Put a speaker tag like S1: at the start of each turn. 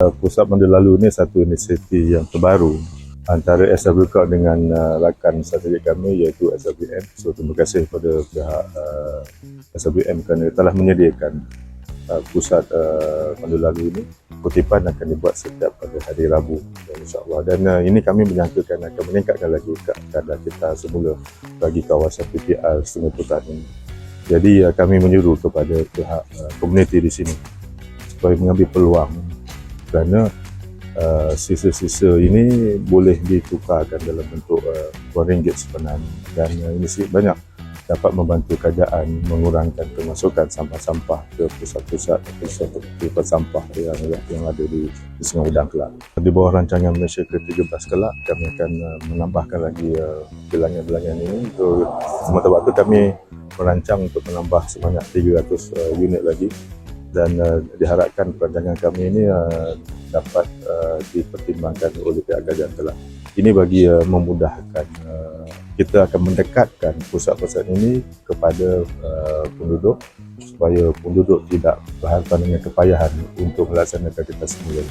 S1: Uh, Pusat Mandu Lalu satu inisiatif yang terbaru antara SWK dengan uh, rakan strategik kami iaitu SWM. So terima kasih kepada pihak uh, SWM kerana telah menyediakan uh, pusat uh, Mandu Lalu ini. Kutipan akan dibuat setiap pada hari Rabu insyaAllah dan uh, ini kami menyangkakan akan meningkatkan lagi kadar kita semula bagi kawasan PPR Sungai Putan ini. Jadi uh, kami menyuruh kepada pihak uh, komuniti di sini supaya mengambil peluang kerana uh, sisa-sisa ini boleh ditukarkan dalam bentuk uh, ringgit sebenarnya dan uh, ini sih banyak dapat membantu kerajaan mengurangkan kemasukan sampah-sampah ke pusat-pusat pusat sampah yang yang ada di, di Sungai Udang Kelab. Di bawah rancangan Malaysia ke-13 kelak kami akan uh, menambahkan lagi uh, bilangan-bilangan ini. Untuk semata waktu kami merancang untuk menambah sebanyak 300 uh, unit lagi dan uh, diharapkan perancangan kami ini uh, dapat uh, dipertimbangkan oleh pihak kerajaan kelak. Ini bagi uh, memudahkan uh, kita akan mendekatkan pusat-pusat ini kepada uh, penduduk supaya penduduk tidak berhadapan dengan kepayahan untuk melaksanakan kita semula.